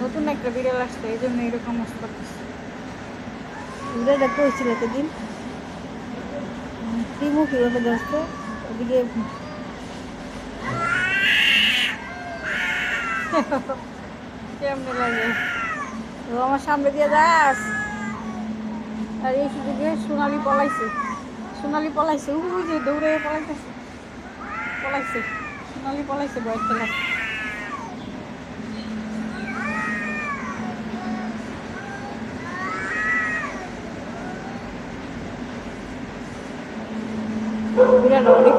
নতুন একটা বিড়াল আসছে এই জন্য এরকম অবস্থা করতেছে। বিড়ালটা কইছিল সেদিন টিমু কীভাবে ধরছে? ওদিকে কেমনে লাগে? ও আমার সামনে দিয়ে যাস। আর এই সুযোগে সোনালি পলাইছে। সোনালি পলাইছে ওই যে দৌড়ে পলাইতেছে। পলাইছে সোনালি পলাইছে বয়স খেলা। বিড়ালটা অনেক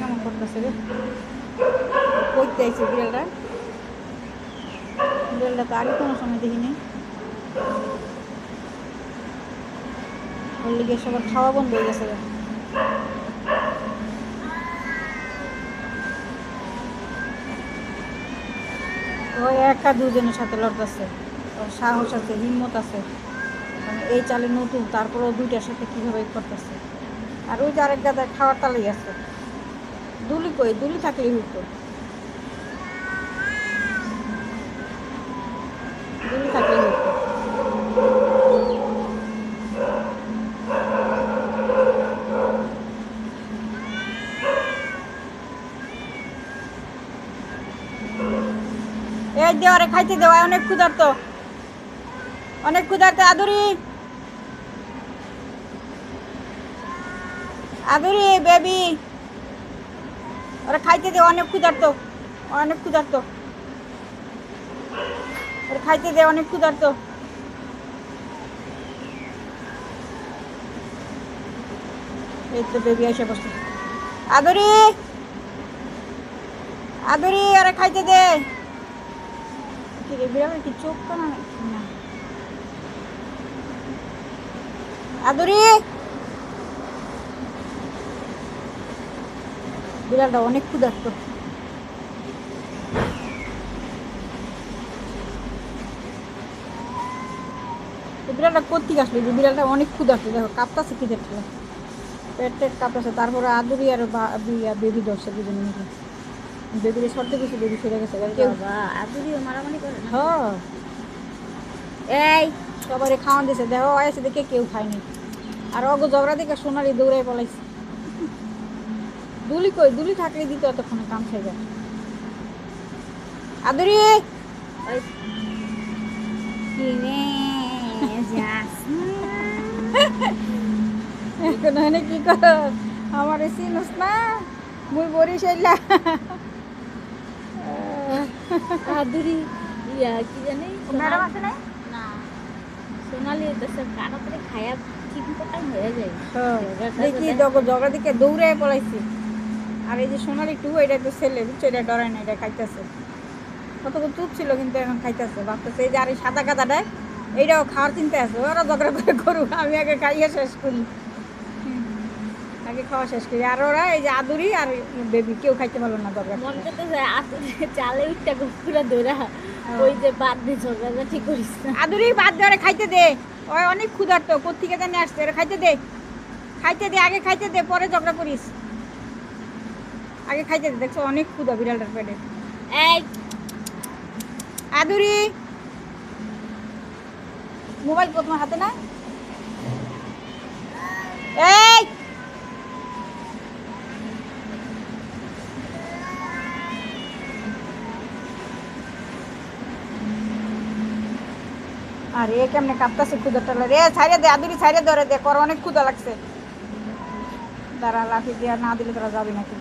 কেমন করতেছে রে? আইছে বিড়ালটা? বিড়ালটা তো আগে কোনো সময় দেখিনি। সবার খাওয়া বন্ধ হয়ে গেছে রে। ও একা দুজনের সাথে লড়তেছে। ওর সাহস আছে, হিম্মত আছে। মানে এই চালে নতুন, তারপরেও দুইটার সাথে কীভাবে করতেছে? আর ওই যে আরেক গাদা খাওয়ার তালেই আছে। দুলি কই? দুলি থাকলেই হইতো। দুলি এই দেওয়ারে খাইতে দেওয়া অনেক ক্ষুধার্ত। অনেক ক্ষুধার্ত, আদুরি। আদুরি, বেবি। ওরা খাইতে দে, অনেক ক্ষুধার্ত। অনেক ক্ষুধার্ত। ওরা খাইতে দে, অনেক ক্ষুধার্ত। এই তো বেবি এসে বসে। আদুরি! আদুরি, ওরা খাইতে দে। কি রে চোখ কানা আদুরি! বিড়ালটা অনেক ক্ষুধার্ত। বিড়ালটা কোথেকে আসলো? যে বিড়ালটা অনেক ক্ষুধার্ত দেখো কাঁপতাছে খিদের ঠেলা পেট টেট কাঁপতাছে তারপরে আদুরি আর বেবি ধরছে দুজনে মিলে। বেবিরে সরতে গেছে বেবি ফিরে গেছে আদুরিও মারামারি করে হ্যাঁ। এই সবারে খাওয়ান দিছে দেখো আইসে দেখে কেউ খায়নি। আর অগ ঝগড়া দেখে সোনালি দৌড়াই পলাইছে। দুলি কই? দুলি থাকলে দিত এতক্ষণে কাম খাই যায় আদরি! এখন কি কর? আমার চিনুস না মুই বরিশাইলা আদুরি ইয়া কি জানি? ম্যাডাম আছে না। সোনালি খায়া ঠিক হয়ে যায়। দেখি ঝগড়া দিকে দৌড়ে পলাইছি। আর এই যে সোনালি একটু এটা তো ছেলে বুঝছ? এটা ডরায় না এটা খাইতেছে। কতক্ষণ চুপ ছিল কিন্তু এখন খাইতেছে ভাবতেছে এই যে আর এই সাদা কাদাটা এইটাও খাওয়ার চিন্তা আছে। ওরা ঝগড়া করে করুক আমি আগে খাইয়ে শেষ করি। আগে খাওয়া শেষ করি। আর ওরা এই যে আদুরি আর বেবি কেউ খাইতে পারল না ঝগড়া মন করে। করতে। যায় আদুরি চালে উঠটা পুরা দৌড়া ওই যে বাদ দিয়ে ঝগড়া ঠিক করিস আদুরি বাদ দে ওরা খাইতে দে। ওই অনেক ক্ষুধার্ত কোথেকে জানি আসছে ওরা খাইতে দে। খাইতে দে আগে খাইতে দে পরে ঝগড়া করিস। আগে খাইতে দেখছ অনেক ক্ষুধা বিড়ালটার পেটে। এই। আদুরি। মোবাইল তোমার হাতে না? এই। আরে কেমনে কাঁপতাছে ক্ষুদাটা রে ছাইরে দে আদুরি ছাইরে ধরে দে কর অনেক ক্ষুদা লাগছে। দাঁড়া লাঠি দিয়া না দিলে তোরা যাবি নাকি?